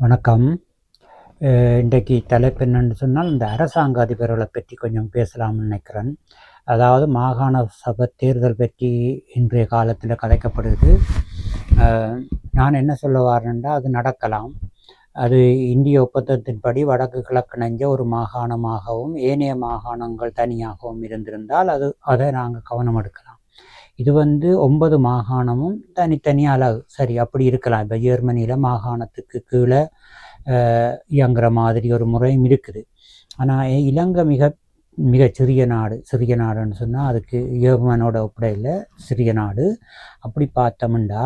வணக்கம். இன்றைக்கு தலைப்பு என்னன்னு சொன்னால் இந்த அரசாங்க அதிபர்களை பற்றி கொஞ்சம் பேசலாம்னு நினைக்கிறேன். அதாவது மாகாண சபை தேர்தல் பற்றி இன்றைய காலத்தில் கதைக்கப்படுது. நான் என்ன சொல்ல வரேன்டா அது நடக்கலாம். அது இந்திய ஒப்பந்தத்தின்படி வடக்கு கிழக்கு நெஞ்ச ஒரு மாகாணமாகவும் ஏனைய மாகாணங்கள் தனியாகவும் இருந்திருந்தால் அது அதை நாங்கள் கவனம் எடுக்கலாம் இது வந்து ஒன்பது மாகாணமும் தனித்தனி அளவு. சரி அப்படி இருக்கலாம். இப்போ ஜெர்மனியில் மாகாணத்துக்கு கீழே இயங்குற மாதிரி ஒரு முறையும் இருக்குது. ஆனால் இலங்கை மிக மிக சிறிய நாடு சிறிய நாடுன்னு சொன்னால் அதுக்கு ஜெர்மனோட ஒப்படையில் சிறிய நாடு. அப்படி பார்த்தோம்னா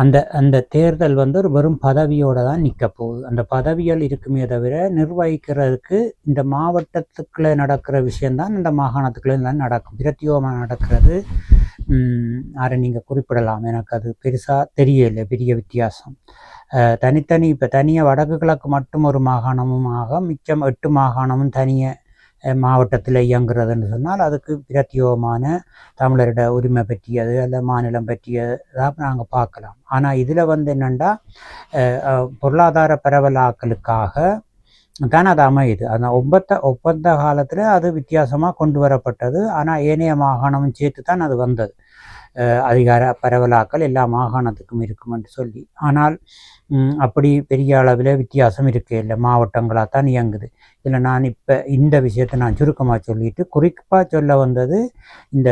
அந்த அந்த தேர்தல் வந்து ஒரு வெறும் பதவியோடு தான் நிற்க போகுது. அந்த பதவிகள் இருக்குமே தவிர நிர்வகிக்கிறதுக்கு இந்த மாவட்டத்துக்குள்ளே நடக்கிற விஷயம்தான் இந்த மாகாணத்துக்குள்ளே தான் நடக்கும். பிரத்யோகமாக நடக்கிறது அதை நீங்கள் குறிப்பிடலாம்? எனக்கு அது பெருசாக தெரியலை பெரிய வித்தியாசம். தனித்தனி இப்போ தனியாக வடக்கு கிழக்கு மட்டும் ஒரு மாகாணமும் ஆக மிச்சம் எட்டு மாகாணமும் தனியாக மாவட்டத்தில் இயங்குறதுன்னு சொன்னால் அதுக்கு பிரத்யோகமான தமிழரோட உரிமை பற்றியது அல்ல மாநிலம் பற்றியதாக நாங்கள் பார்க்கலாம். ஆனால் இதில் வந்து என்னென்னா பொருளாதார பரவலாக்கலுக்காக தான் அது அமையுது. அந்த ஒப்பந்த ஒப்பந்த காலத்தில் அது வித்தியாசமாக கொண்டு வரப்பட்டது. ஆனால் ஏனைய மாகாணமும் சேர்த்து தான் அது வந்தது. அதிகார பரவலாக்கல் எல்லா மாகாணத்துக்கும் இருக்கும் என்று சொல்லி. ஆனால் அப்படி பெரிய அளவில் வித்தியாசம் இருக்குது இல்லை. மாவட்டங்களாக தான் இயங்குது. இதில் நான் இப்போ இந்த விஷயத்தை நான் சுருக்கமாக சொல்லிட்டு குறிப்பாக சொல்ல வந்தது இந்த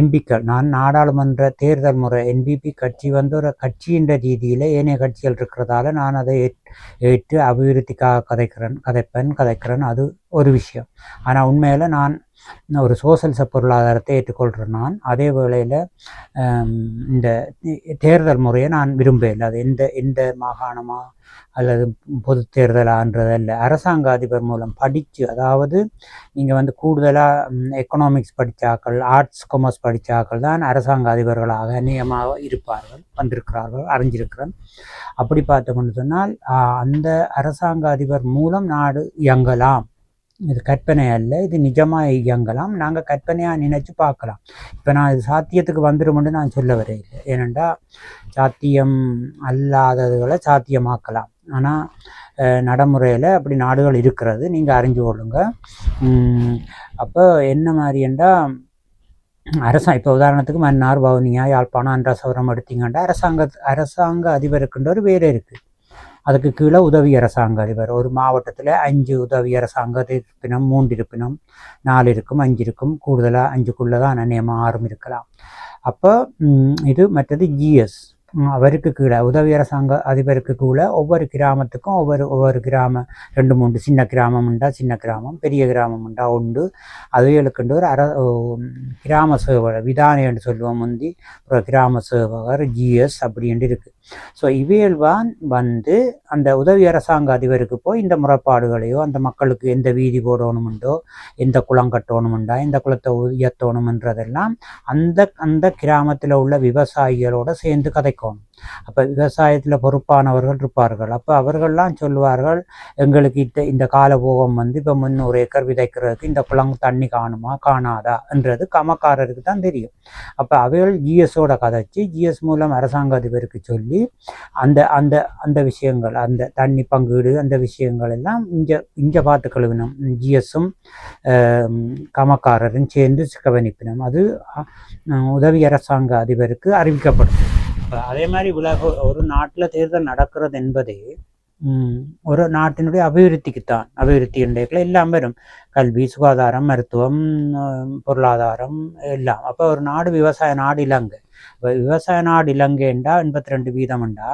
எம்பிக்கள். நான் நாடாளுமன்ற தேர்தல் முறை என்பிபி கட்சி வந்து ஒரு கட்சின்ற ரீதியில் ஏனைய கட்சிகள் இருக்கிறதால நான் அதை ஏற்று அபிவிருத்திக்காக கதைக்கிறேன் கதைப்பேன் கதைக்கிறேன். அது ஒரு விஷயம். ஆனால் உண்மையில் நான் ஒரு சோசலிச பொருளாதாரத்தை ஏற்றுக்கொள்கிறேன் நான். அதே வேளையில் இந்த தேர்தல் முறையை நான் விரும்பவில்லை அது எந்த எந்த மாகாணமா அல்லது பொது தேர்தலான்றதல்ல. அரசாங்க அதிபர் மூலம் படித்து அதாவது நீங்கள் வந்து கூடுதலாக எக்கனாமிக்ஸ் படித்தாக்கள் ஆர்ட்ஸ் கொமர்ஸ் படித்தாக்கள் தான் அரசாங்க அதிபர்களாக நியமாக இருப்பார்கள் வந்திருக்கிறார்கள் அறிஞ்சிருக்கிறேன். அப்படி பார்த்தோம்னு சொன்னால் அந்த அரசாங்க அதிபர் மூலம் நாடு இயங்கலாம். இது கற்பனை அல்ல இது நிஜமாக இயங்கலாம். நாங்கள் கற்பனையாக நினச்சி பார்க்கலாம். இப்போ நான் இது சாத்தியத்துக்கு வந்துடும்னு நான் சொல்ல வரையில்லை ஏனெண்டா சாத்தியம் அல்லாததுகளை சாத்தியமாக்கலாம். ஆனால் நடைமுறையில் அப்படி நாடுகள் இருக்கிறது. நீங்கள் அறிஞ்சு கொள்ளுங்க. அப்போ என்ன மாதிரியண்டா அரசா இப்போ உதாரணத்துக்கு மன்னார் வவுனியா யாழ்ப்பாணம் அன்றாசவரம் எடுத்தீங்கன்னா அரசாங்க அரசாங்க அதிபருக்குன்ற ஒரு வேறு இருக்குது அதுக்கு கீழே உதவி அரசாங்க அதிபர். ஒரு மாவட்டத்தில் அஞ்சு உதவி அரசாங்க இருப்பினம் மூன்று இருப்பினம் நாலு இருக்கும் அஞ்சு இருக்கும் கூடுதலாக அஞ்சுக்குள்ளே தான் நியமம் ஆறும் இருக்கலாம். அப்போ இது மற்றது ஜிஎஸ். அவருக்கு கீழே உதவி அரசாங்க அதிபருக்கு கீழே ஒவ்வொரு கிராமத்துக்கும் ஒவ்வொரு ஒவ்வொரு கிராம ரெண்டு மூன்று சின்ன கிராமம் உண்டா சின்ன கிராமம் பெரிய கிராமம் உண்டா உண்டு. அதுகளுக்குண்டு ஒரு அர கிராம சேவகர் விதானைன்னு சொல்லுவோம் முந்தி அப்புறம் கிராம சேவகர் ஜிஎஸ் அப்படின்ட்டு இருக்குது ஸோ இவையல்வான் வந்து அந்த உதவி அரசாங்க அதிபருக்கு போய் இந்த முறைப்பாடுகளையோ அந்த மக்களுக்கு எந்த வீதி போடணுமுண்டோ எந்த குளம் கட்டணுமுண்டா எந்த குளத்தை உயர்த்தணுமன்றதெல்லாம் அந்த அந்த கிராமத்தில் உள்ள விவசாயிகளோட சேர்ந்து கதைக்கணும். அப்போ விவசாயத்தில் பொறுப்பானவர்கள் இருப்பார்கள். அப்போ அவர்கள்லாம் சொல்லுவார்கள் எங்களுக்கு இந்த இந்த காலபோகம் வந்து இப்போ முந்நூறு ஏக்கர் விதைக்கிறதுக்கு இந்த குளம் தண்ணி காணுமா காணாதா? என்றது கமக்காரருக்கு தான் தெரியும். அப்போ அவைகள் ஜிஎஸோட கதைச்சு ஜிஎஸ் மூலம் அரசாங்க அதிபருக்கு சொல்லி அந்த அந்த அந்த விஷயங்கள் அந்த தண்ணி பங்கீடு அந்த விஷயங்கள் எல்லாம் இங்கே இங்கே பார்த்து கழுவினோம். ஜிஎஸும் கமக்காரரும் சேர்ந்து கவனிப்பினோம். அது உதவி அரசாங்க அதிபருக்கு அறிவிக்கப்படும். அதே மாதிரி உலக ஒரு நாட்டில் தேர்தல் நடக்கிறது என்பதே ஒரு நாட்டினுடைய அபிவிருத்திக்குத்தான். அபிவிருத்தி இன்றைக்குள்ள எல்லாம் வரும். கல்வி சுகாதாரம் மருத்துவம் பொருளாதாரம் எல்லாம். அப்போ ஒரு நாடு விவசாய நாடு இலங்கை. இப்போ விவசாய நாடு இலங்கைண்டா எண்பத்தி ரெண்டு வீதம்ண்டா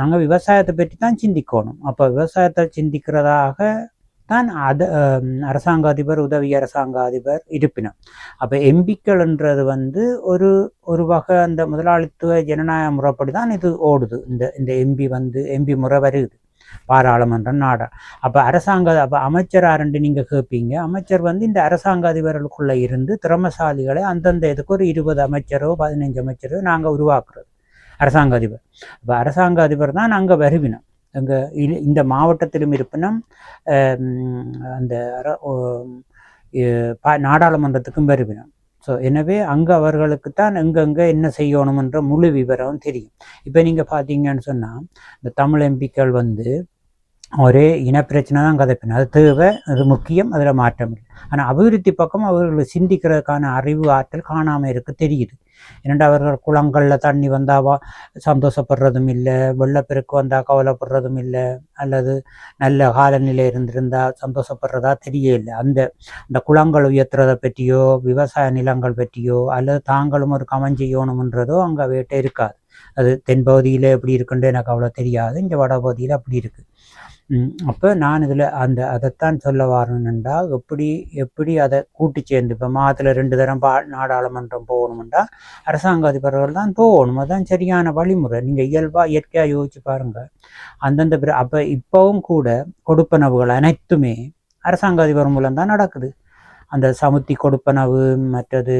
நாங்கள் விவசாயத்தை பற்றி தான் சிந்திக்கணும். அப்போ விவசாயத்தை சிந்திக்கிறதாக தான் அத அரசாங்க அதிபர் உதவி அரசாங்க அதிபர் இருப்பினம். அப்போ எம்பிக்கள்ன்றது வந்து ஒரு ஒரு வகை அந்த முதலாளித்துவ ஜனநாயக முறைப்படி தான் இது ஓடுது. இந்த இந்த எம்பி வந்து எம்பி முறை வருது. பாராளுமன்றம் நாடா. அப்போ அரசாங்க அப்போ அமைச்சர் ஆரண்டு நீங்கள் கேட்பீங்க அமைச்சர் வந்து இந்த அரசாங்க அதிபர்களுக்குள்ளே இருந்து திறமசாலிகளை அந்தந்த இதுக்கு ஒரு இருபது அமைச்சரோ பதினஞ்சு அமைச்சரோ நாங்கள் உருவாக்குறது. அரசாங்க அதிபர் அப்போ அரசாங்க அதிபர் தான் நாங்கள் வருவினோம். எங்கள் இந்த மாவட்டத்திலும் இருப்பினும் அந்த பா- நாடாளுமன்றத்துக்கும் வருவினோம். ஸோ எனவே அங்கே அவர்களுக்கு தான் எங்கெங்கே என்ன செய்யணுமென்ற முழு விவரம் தெரியும். இப்போ நீங்கள் பார்த்தீங்கன்னு சொன்னால் இந்த தமிழ் எம்பிக்கள் வந்து ஒரே இனப்பிரச்சனை தான் கதைப்பின அது தேவை அது முக்கியம் அதில் மாற்றம் இல்லை. ஆனால் அபிவிருத்தி பக்கம் அவர்கள் சிந்திக்கிறதுக்கான அறிவு ஆற்றல் காணாமல் இருக்க தெரியுது. இரண்டு அவர்கள் குளங்களில் தண்ணி வந்தாவா சந்தோஷப்படுறதும் இல்லை. வெள்ளப்பெருக்கு வந்தால் கவலைப்படுறதும் இல்லை. அல்லது நல்ல காலநிலை இருந்திருந்தால் சந்தோஷப்படுறதா தெரியல அந்த அந்த குளங்கள் உயர்த்துறதை பற்றியோ விவசாய நிலங்கள் பற்றியோ அல்லது தாங்களும் ஒரு கமன் செய்யணுமன்றதோ அங்கே வேட்டை இருக்காது. அது தென்பகுதியில் எப்படி இருக்குன்னு எனக்கு அவ்வளோ தெரியாது. இங்கே வடபகுதியில் அப்படி இருக்குது அப்போ நான் இதில் அந்த அதைத்தான் சொல்ல வரணுன்னுண்டா எப்படி எப்படி அதை கூட்டி சேர்ந்து இப்போ மாதத்தில் ரெண்டு தரம் பா நாடாளுமன்றம் போகணுமெண்டா அரசாங்க அதிபர்கள் தான் போகணும். அதுதான் சரியான வழிமுறை. நீங்கள் இயல்பாக இயற்கையாக யோசிச்சு பாருங்கள் அந்தந்த அப்போ இப்போவும் கூட கொடுப்பனவுகள் அனைத்துமே அரசாங்க அதிபர் மூலம் தான் நடக்குது. அந்த சமுத்தி கொடுப்பனவு மற்றது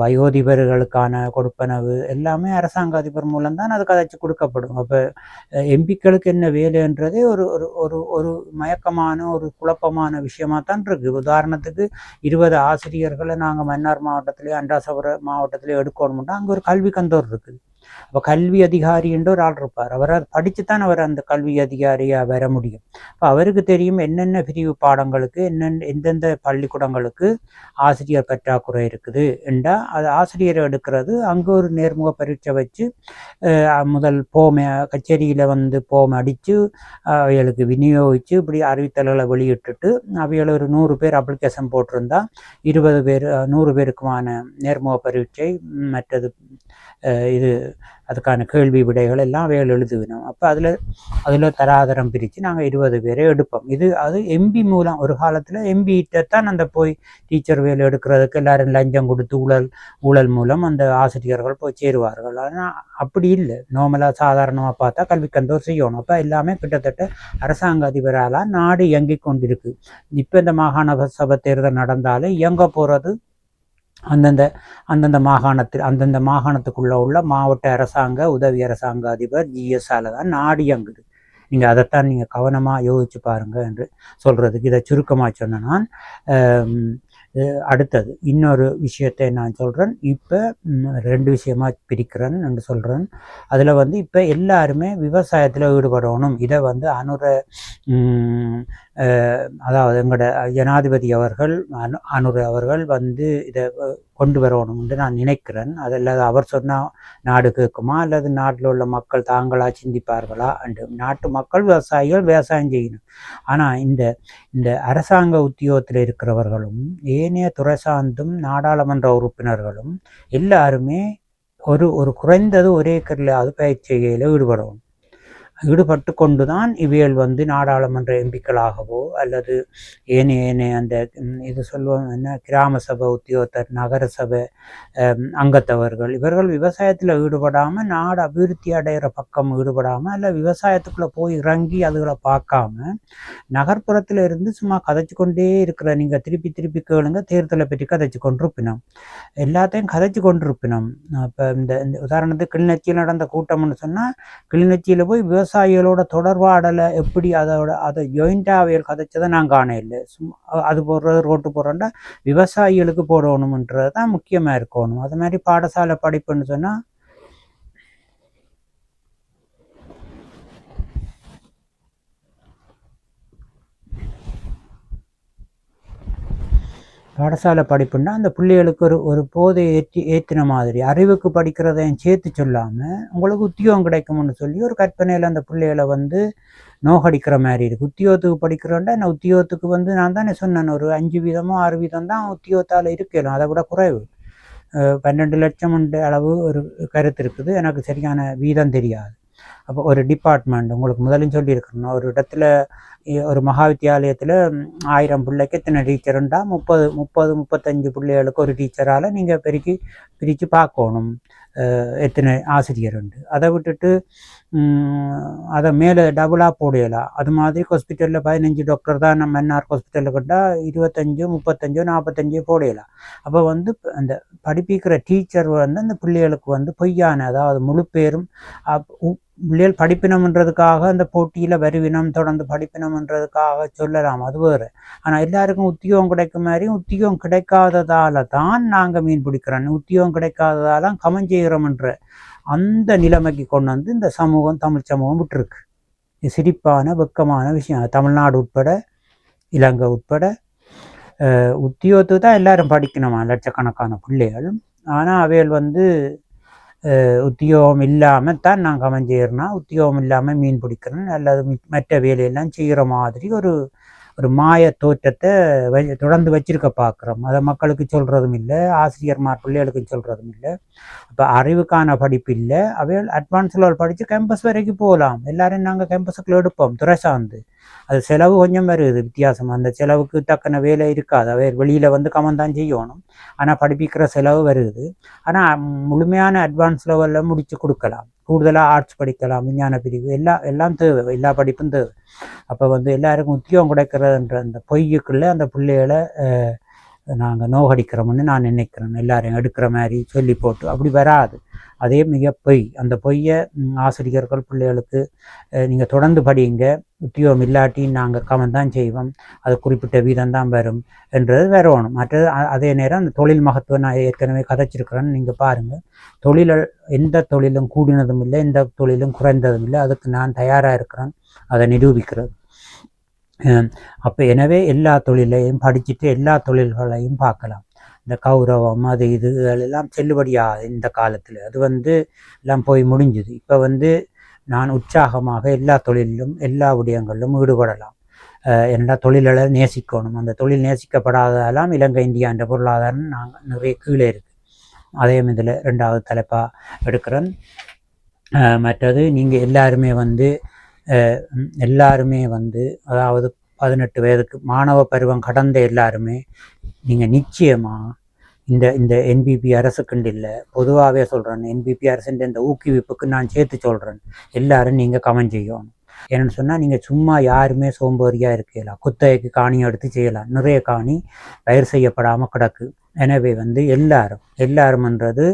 வயோதிபர்களுக்கான கொடுப்பனவு எல்லாமே அரசாங்க அதிபர் மூலம்தான் அது கதைச்சு கொடுக்கப்படும். அப்போ எம்பிக்களுக்கு என்ன வேலைன்றதே ஒரு ஒரு ஒரு ஒரு மயக்கமான ஒரு குழப்பமான விஷயமா தான் இருக்குது உதாரணத்துக்கு இருபது ஆசிரியர்களை நாங்கள் மன்னார் மாவட்டத்திலேயே அண்டாசபுர மாவட்டத்திலே எடுக்கணும்னா அங்கே ஒரு கல்வி கந்தோர் இருக்குது. அப்போ கல்வி அதிகாரி என்று ஒரு ஆள் இருப்பார். அவர் படித்து தான் அவர் அந்த கல்வி அதிகாரியாக வர முடியும். இப்போ அவருக்கு தெரியும் என்னென்ன பிரிவு பாடங்களுக்கு என்னென்ன எந்தெந்த பள்ளிக்கூடங்களுக்கு ஆசிரியர் பற்றாக்குறை இருக்குது என்றால் அது ஆசிரியர் எடுக்கிறது. அங்கே ஒரு நேர்முக பரீட்சை வச்சு முதல் போமை கச்சேரியில் வந்து போமை அடித்து அவைகளுக்கு விநியோகித்து இப்படி அறிவித்தல்களை வெளியிட்டுட்டு அவைகளை ஒரு நூறு பேர் அப்ளிகேஷன் போட்டிருந்தா இருபது பேர் நூறு பேருக்குமான நேர்முக பரீட்சை மற்றது இது அதுக்கான கேள்வி விடைகள் எல்லாம் அவைகள் எழுதுவினோம் அப்போ அதில் அதில் தராதரம் பிரித்து நாங்கள் இருபது பேரை எடுப்போம். இது அது எம்பி மூலம் ஒரு காலத்தில் எம்பிகிட்ட தான் அந்த போய் டீச்சர் வேலை எடுக்கிறதுக்கு எல்லாரும் லஞ்சம் கொடுத்து ஊழல் ஊழல் மூலம் அந்த ஆசிரியர்கள் போய் சேருவார்கள். ஆனால் அப்படி இல்லை. நார்மலாக சாதாரணமாக பார்த்தா கல்விக்கந்தோர் செய்யணும். அப்போ எல்லாமே கிட்டத்தட்ட அரசாங்க அதிபரால் நாடு இயங்கி கொண்டிருக்கு. இப்போ இந்த மாகாண சபை தேர்தல் நடந்தாலும் இயங்க போகிறது அந்தந்த அந்தந்த மாகாணத்தில் அந்தந்த மாகாணத்துக்குள்ளே உள்ள மாவட்ட அரசாங்க உதவி அரசாங்க அதிபர் ஜிஎஸ்ஆல தான் நாடு இயங்குது. நீங்கள் அதைத்தான் நீங்கள் கவனமாக யோசிச்சு பாருங்கள் என்று சொல்கிறதுக்கு இதை சுருக்கமாக சொன்ன நான் அடுத்தது இன்னொரு விஷயத்தை நான் சொல்கிறேன் இப்போ ரெண்டு விஷயமாக பிரிக்கிறேன் என்று சொல்கிறேன் அதில் வந்து இப்போ எல்லாருமே விவசாயத்தில் ஈடுபடணும். இதை வந்து அனுர அதாவது எங்களோட ஜனாதிபதி அவர்கள் அனு அனுரு அவர்கள் வந்து இதை கொண்டு வரணும்னு நான் நினைக்கிறேன். அதில் அவர் சொன்னால் நாடு கேட்குமா? அல்லது நாட்டில் உள்ள மக்கள் தாங்களாக சிந்திப்பார்களா? அண்டு நாட்டு மக்கள் விவசாயிகள் விவசாயம் செய்யணும். ஆனால் இந்த இந்த அரசாங்க உத்தியோகத்தில் இருக்கிறவர்களும் ஏனைய துறை சார்ந்தும் நாடாளுமன்ற உறுப்பினர்களும் எல்லாருமே ஒரு ஒரு குறைந்தது ஒரே ஏக்கரில் அது பயிற்சியில் ஈடுபடணும். ஈடுபட்டு கொண்டுதான் இவைகள் வந்து நாடாளுமன்ற எம்பிக்களாகவோ அல்லது ஏனைய ஏனைய அந்த இது சொல்லுவோம் என்ன கிராம சபை உத்தியோகத்தர் நகர சபை அங்கத்தவர்கள் இவர்கள் விவசாயத்தில் ஈடுபடாமல் நாடு அபிவிருத்தி அடைகிற பக்கம் ஈடுபடாமல் அல்ல விவசாயத்துக்குள்ளே போய் இறங்கி அதுகளை பார்க்காம நகர்ப்புறத்தில் இருந்து சும்மா கதைச்சு கொண்டே இருக்கிற நீங்கள் திருப்பி திருப்பி கேளுங்க தேர்தலை பற்றி கதைச்சு கொண்டிருப்பினோம். எல்லாத்தையும் கதைச்சு கொண்டிருப்பினோம். இப்போ இந்த உதாரணத்துக்கு கிளிநொச்சியில் நடந்த கூட்டம்னு சொன்னால் கிளிநொச்சியில் போய் விவசாய விவசாயிகளோட தொடர்பாடலை எப்படி அதோட அதை ஜாயிண்டாக அவையில் கதைச்சதை நான் காண இல்லை சும்மா அது போடுறது ரோட்டு போடுறோன்னா விவசாயிகளுக்கு போடணுமன்றது தான் முக்கியமாக இருக்கணும். அது மாதிரி பாடசாலை படிப்புன்னு சொன்னால் பாடசாலை படிப்புன்னா அந்த பிள்ளைகளுக்கு ஒரு ஒரு போதை ஏற்றி ஏற்றின மாதிரி அறிவுக்கு படிக்கிறதையும் சேர்த்து சொல்லாமல் உங்களுக்கு உத்தியோகம் கிடைக்கும்னு சொல்லி ஒரு கற்பனையில் அந்த பிள்ளைகளை வந்து நோகடிக்கிற மாதிரி இருக்குது உத்தியோகத்துக்கு படிக்கிறோண்டா நான் உத்தியோகத்துக்கு வந்து நான் தானே சொன்னேன் ஒரு அஞ்சு வீதமோ ஆறு வீதம் தான் உத்தியோகத்தால் இருக்கலாம் அதை விட குறைவு. பன்னெண்டு லட்சம் அளவு ஒரு கருத்து இருக்குது. எனக்கு சரியான வீதம் தெரியாது. அப்போ ஒரு டிபார்ட்மெண்ட் உங்களுக்கு முதலும் சொல்லியிருக்கணும். ஒரு இடத்துல ஒரு மகா வித்தியாலயத்தில் ஆயிரம் பிள்ளைக்கு எத்தனை டீச்சருண்டா முப்பது முப்பது முப்பத்தஞ்சு பிள்ளைகளுக்கு ஒரு டீச்சரால் நீங்கள் பெருக்கி பிரித்து பார்க்கணும். எத்தனை ஆசிரியர் உண்டு? அதை விட்டுட்டு அதை மேலே டபுளாக போடலாம். அது மாதிரி ஹாஸ்பிட்டலில் பதினஞ்சு டாக்டர் தான் நம்ம என்ஆர் ஹாஸ்பிட்டலில் கண்டால் இருபத்தஞ்சோ முப்பத்தஞ்சோ நாற்பத்தஞ்சோ போடலாம். அப்போ வந்து அந்த படிப்பிக்கிற டீச்சர் வந்து அந்த பிள்ளைகளுக்கு வந்து பொய்யான அதாவது முழு பேரும் பிள்ளைகள் படிப்பினம்ன்றதுக்காக அந்த போட்டியில் வருவினம் தொடர்ந்து படிப்பினம்ன்றதுக்காக சொல்லலாம். அது வேறு. ஆனால் எல்லாருக்கும் உத்தியோகம் கிடைக்கும் மாதிரி உத்தியோகம் கிடைக்காததால் தான் நாங்கள் மீன் பிடிக்கிறோம். உத்தியோகம் கிடைக்காததால கமன் செய்கிறோம்ன்ற அந்த நிலைமைக்கு கொண்டு வந்து இந்த சமூகம் தமிழ் சமூகம் விட்டுருக்கு. இது சிரிப்பான வெக்கமான விஷயம். தமிழ்நாடு உட்பட இலங்கை உட்பட உத்தியோகத்துக்கு தான் எல்லாரும் படிக்கணுமா? லட்சக்கணக்கான பிள்ளைகள். ஆனால் அவைகள் வந்து உத்தியோகம் இல்லாமல் தான் நான் கமஞ்சேறினா உத்தியோகம் இல்லாமல் மீன் பிடிக்கிறேன் அல்லது மி- மற்ற வேலையெல்லாம் செய்கிற மாதிரி ஒரு ஒரு மாய தோற்றத்தை வ- தொடர்ந்து வச்சிருக்க பார்க்குறோம் அதை மக்களுக்கு சொல்கிறதும் இல்லை ஆசிரியர்மார் பிள்ளைகளுக்கு சொல்கிறதும் இல்லை. இப்போ அறிவுக்கான படிப்பு இல்லை. அவைகள் அட்வான்ஸ் லெவல் படித்து கேம்பஸ் வரைக்கும் போகலாம் எல்லாரும் நாங்கள் கேம்பஸுக்குள்ள எடுப்போம் துறை சார்ந்து. அது செலவு கொஞ்சம் வருது வித்தியாசம். அந்த செலவுக்கு தக்கன வேலை இருக்காது. அவை வெளியில் வந்து கமந்தான் செய்யணும். ஆனால் படிப்பிக்கிற செலவு வருது. ஆனால் முழுமையான அட்வான்ஸ் லெவலில் முடித்து கொடுக்கலாம். கூடுதலாக ஆர்ட்ஸ் படிக்கலாம் விஞ்ஞான பிரிவு எல்லா எல்லாம் தேவை. எல்லா படிப்பும் தேவை. அப்போ வந்து எல்லாருக்கும் உத்தியோகம் கிடைக்கிறதுன்ற அந்த பொய்யுக்குள்ளே அந்த பிள்ளைகளை நாங்கள் நோகடிக்கிறோம்னு நான் நினைக்கிறேன். எல்லாரையும் எடுக்கிற மாதிரி சொல்லி போட்டு அப்படி வராது. அதே மிக பொய். அந்த பொய்யை ஆசிரியர்கள் பிள்ளைகளுக்கு நீங்கள் தொடர்ந்து படியுங்க. உத்தியோகம் இல்லாட்டி நாங்கள் கவனம் தான் செய்வோம். அது குறிப்பிட்ட வீதம் தான் வரும் என்றது வரணும். மற்றது அதே நேரம் அந்த தொழில் மகத்துவம் நான் ஏற்கனவே கதைச்சிருக்கிறேன்னு நீங்கள் பாருங்கள் தொழில் எந்த தொழிலும் கூடினதும் இல்லை எந்த தொழிலும் குறைந்ததும் இல்லை. அதுக்கு நான் தயாராக இருக்கிறேன். அதை நிரூபிக்கிறது. அப்போ எனவே எல்லா தொழிலையும் படிச்சுட்டு எல்லா தொழில்களையும் பார்க்கலாம். இந்த கௌரவம் அது இதுகளெல்லாம் எல்லாம் இந்த காலத்தில்? அது வந்து எல்லாம் போய் முடிஞ்சுது. இப்போ வந்து நான் உற்சாகமாக எல்லா தொழிலிலும் எல்லா விடயங்களிலும் ஈடுபடலாம். அஹ் எல்லா நேசிக்கணும். அந்த தொழில் நேசிக்கப்படாததெல்லாம் இலங்கை இந்தியா என்ற பொருளாதாரம் நாங்கள் நிறைய கீழே இருக்குது அதே இதில் ரெண்டாவது தலைப்பாக எடுக்கிறேன். மற்றது நீங்கள் எல்லாருமே வந்து எல்லாருமே வந்து அதாவது பதினெட்டு வயதுக்கு மாணவ பருவம் கடந்த எல்லாருமே நீங்கள் நிச்சயமாக இந்த இந்த என்பிபி அரசுக்குண்டு இல்லை பொதுவாகவே சொல்கிறேன் என்பிபி அரசுன்ற இந்த ஊக்குவிப்புக்கு நான் சேர்த்து சொல்கிறேன் எல்லாரும் நீங்கள் கமெண்ட் செய்யணும். என்னென்னு சொன்னால் நீங்கள் சும்மா யாருமே சோம்பேறியாக இருக்கலாம் குத்தகைக்கு காணியும் எடுத்து செய்யலாம். நிறைய காணி பயிர் செய்யப்படாமல் கிடக்கு. எனவே வந்து எல்லாரும் எல்லாரும்ன்றது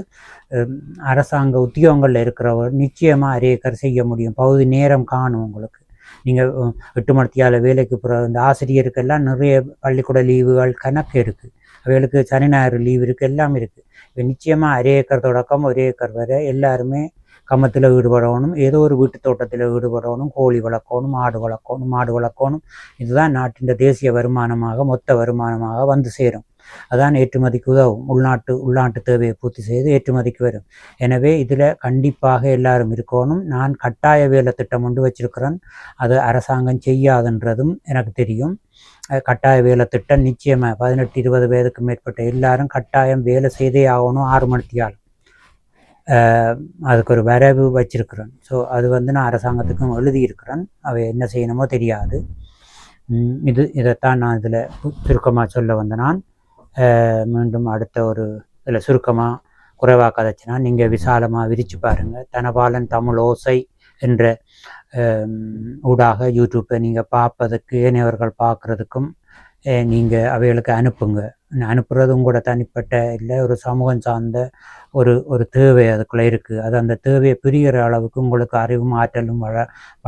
அரசாங்க உத்தியோகங்களில் இருக்கிறவர் நிச்சயமாக அரேக்கர் செய்ய முடியும். பகுதி நேரம் காணும் உங்களுக்கு. நீங்கள் எட்டு மணித்தியால் வேலைக்கு போகிற இந்த ஆசிரியருக்கெல்லாம் நிறைய பள்ளிக்கூட லீவுகள் கணக்கு இருக்குது அவைகளுக்கு சனி ஞாயிறு லீவு இருக்குது எல்லாம் இருக்குது இப்போ நிச்சயமாக அரே ஏக்கர் தொடக்கம் ஒரு ஏக்கர் வரை எல்லாருமே கம்மத்தில் ஈடுபடணும் ஏதோ ஒரு வீட்டு தோட்டத்தில் ஈடுபடணும் கோழி வளர்க்கணும் ஆடு வளர்க்கணும் மாடு வளர்க்கணும் இதுதான் நாட்டின் தேசிய வருமானமாக மொத்த வருமானமாக வந்து சேரும் அதான் ஏற்றுமதிக்கு உதவும் உள்நாட்டு உள்நாட்டு தேவையை பூர்த்தி செய்து ஏற்றுமதிக்கு வரும் எனவே இதில் கண்டிப்பாக எல்லாரும் இருக்கணும் நான் கட்டாய வேலை திட்டம் கொண்டு வச்சிருக்கிறேன் அது அரசாங்கம் செய்யாதுன்றதும் எனக்கு தெரியும் கட்டாய வேலை திட்டம் நிச்சயமாக பதினெட்டு இருபது வயதுக்கு மேற்பட்ட எல்லாரும் கட்டாயம் வேலை செய்தே ஆகணும் ஆறு மணித்தியால் அதுக்கு ஒரு வரைவு வச்சிருக்கிறேன் ஸோ அது வந்து நான் அரசாங்கத்துக்கும் எழுதியிருக்கிறேன். அவை என்ன செய்யணுமோ தெரியாது. இது இதைத்தான் நான் இதில் சுருக்கமாக சொல்ல வந்த நான் மீண்டும் அடுத்த ஒரு இதில் சுருக்கமாக குறைவாக கதைச்சினா நீங்கள் விசாலமாக விரித்து பாருங்கள். தனபாலன் தமிழ் ஓசை என்ற ஊடாக யூடியூப்பை நீங்கள் பார்ப்பதற்கு ஏனையவர்கள் பார்க்குறதுக்கும் நீங்கள் அவைகளுக்கு அனுப்புங்க. அனுப்புறது கூட தனிப்பட்ட இல்லை ஒரு சமூகம் சார்ந்த ஒரு ஒரு தேவை அதுக்குள்ளே இருக்குது அது அந்த தேவையை பிரிகிற அளவுக்கு உங்களுக்கு அறிவும் ஆற்றலும் வள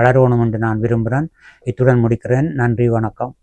வளரணும் என்று நான் விரும்புகிறேன் இத்துடன் முடிக்கிறேன். நன்றி வணக்கம்.